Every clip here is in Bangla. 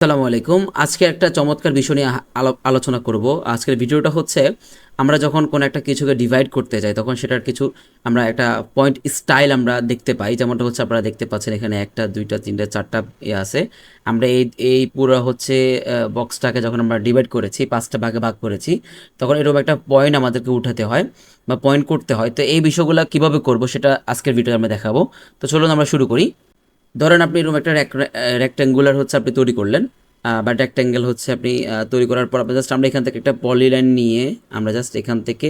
আসসালামু আলাইকুম। আজকে একটা চমৎকার বিষয় নিয়ে আলো- আলোচনা করব। আজকের ভিডিওটা হচ্ছে, আমরা যখন কোনো একটা কিছুকে ডিভাইড করতে যাই, তখন সেটার কিছু আমরা একটা পয়েন্ট স্টাইল আমরা দেখতে পাই। যেমনটা হচ্ছে আপনারা দেখতে পাচ্ছেন, এখানে একটা, দুইটা, তিনটা, চারটা ইয়ে আছে। আমরা এই এই পুরো হচ্ছে বক্সটাকে যখন আমরা ডিভাইড করেছি, পাঁচটা ভাগে ভাগ করেছি, তখন এরকম একটা পয়েন্ট আমাদেরকে উঠাতে হয় বা পয়েন্ট করতে হয়। তো এই বিষয়গুলো কীভাবে করব সেটা আজকের ভিডিও আমরা দেখাবো। তো চলুন আমরা শুরু করি। ধরেন আপনি এরকম একটা রেক্ট্যাঙ্গুলার হচ্ছে আপনি তৈরি করলেন বা রেক্ট্যাঙ্গেল হচ্ছে আপনি তৈরি করার পর আপনি জাস্ট আমরা এখান থেকে একটা পলিলাইন নিয়ে আমরা জাস্ট এখান থেকে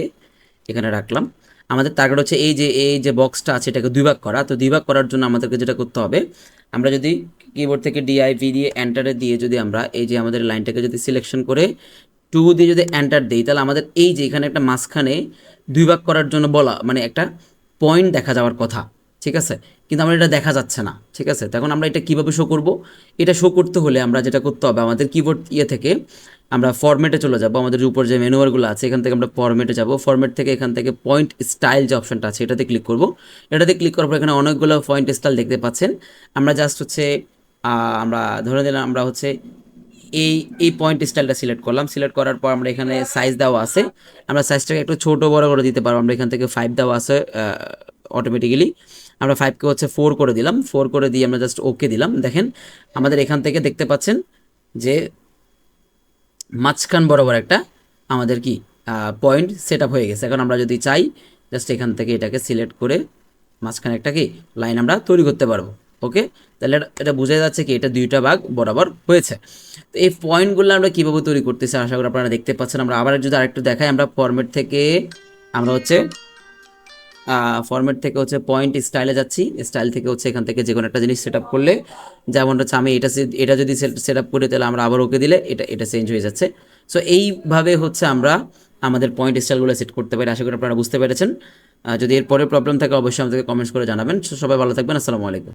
এখানে রাখলাম। আমাদের টার্গেট হচ্ছে এই যে এই যে বক্সটা আছে এটাকে দুই ভাগ করা। তো দুই ভাগ করার জন্য আমাদেরকে যেটা করতে হবে, আমরা যদি কিবোর্ড থেকে ডিআইভি দিয়ে এন্টারে দিয়ে যদি আমরা এই যে আমাদের লাইনটাকে যদি সিলেকশন করে টু দিয়ে যদি এন্টার দিই, তাহলে আমাদের এই যে এখানে একটা মাঝখানে দুই ভাগ করার জন্য বলা মানে একটা পয়েন্ট দেখা যাওয়ার কথা। ঠিক আছে? কিন্তু আমরা এটা দেখা যাচ্ছে না, ঠিক আছে? তখন আমরা এটা কীভাবে শো করব? এটা শো করতে হলে আমরা যেটা করতে হবে, আমাদের কিবোর্ড ইয়ে থেকে আমরা ফরম্যাটে চলে যাব। আমাদের উপর যে মেনুয়ারগুলো আছে, এখান থেকে আমরা ফরম্যাটে যাব। ফরম্যাট থেকে এখান থেকে পয়েন্ট স্টাইল যে অপশনটা আছে, এটাতে ক্লিক করব। এটাতে ক্লিক করার পর এখানে অনেকগুলো পয়েন্ট স্টাইল দেখতে পাচ্ছেন। আমরা জাস্ট হচ্ছে আমরা ধরে নিলাম আমরা হচ্ছে এই এই পয়েন্ট স্টাইলটা সিলেক্ট করলাম। সিলেক্ট করার পর আমরা এখানে সাইজ দেওয়া আছে। আমরা সাইজটাকে একটু ছোটো বড় করে দিতে পারব। আমরা এখান থেকে ফাইভ দেওয়া আছে অটোমেটিক্যালি আমরা ফাইভকে হচ্ছে ফোর করে দিলাম। ফোর করে দিয়ে আমরা জাস্ট ওকে দিলাম। দেখেন, আমাদের এখান থেকে দেখতে পাচ্ছেন যে মাঝখান বরাবর একটা আমাদের কি পয়েন্ট সেট হয়ে গেছে। এখন আমরা যদি চাই জাস্ট এখান থেকে এটাকে সিলেক্ট করে মাঝখানে একটা কি লাইন আমরা তৈরি করতে পারব। ওকে তাহলে এটা- বোঝা যাচ্ছে কি, এটা দুইটা ভাগ বরাবর হয়েছে। তো এই পয়েন্টগুলো আমরা কীভাবে তৈরি করতেছি, আশা করি আপনারা দেখতে পাচ্ছেন। আমরা আবার যদি আরেকটু দেখাই, আমরা ফরম্যাট থেকে আমরা হচ্ছে ফরম্যাট থেকে হচ্ছে পয়েন্ট স্টাইলে যাচ্ছি। স্টাইল থেকে হচ্ছে এখান থেকে যে কোনো একটা জিনিস সেট আপ করলে, যেমন হচ্ছে আমি এটা এটা যদি সেট আপ করি, তাহলে আমরা আবার ওকে দিলে এটা এটা চেঞ্জ হয়ে যাচ্ছে। সো এইভাবে হচ্ছে আমরা আমাদের পয়েন্ট স্টাইলগুলো সেট করতে পারি। আশা করি আপনারা বুঝতে পেরেছেন। যদি এরপরে প্রবলেম থাকে, অবশ্যই আমাদেরকে কমেন্টস করে জানাবেন। সবাই ভালো থাকবেন। আসসালামু আলাইকুম।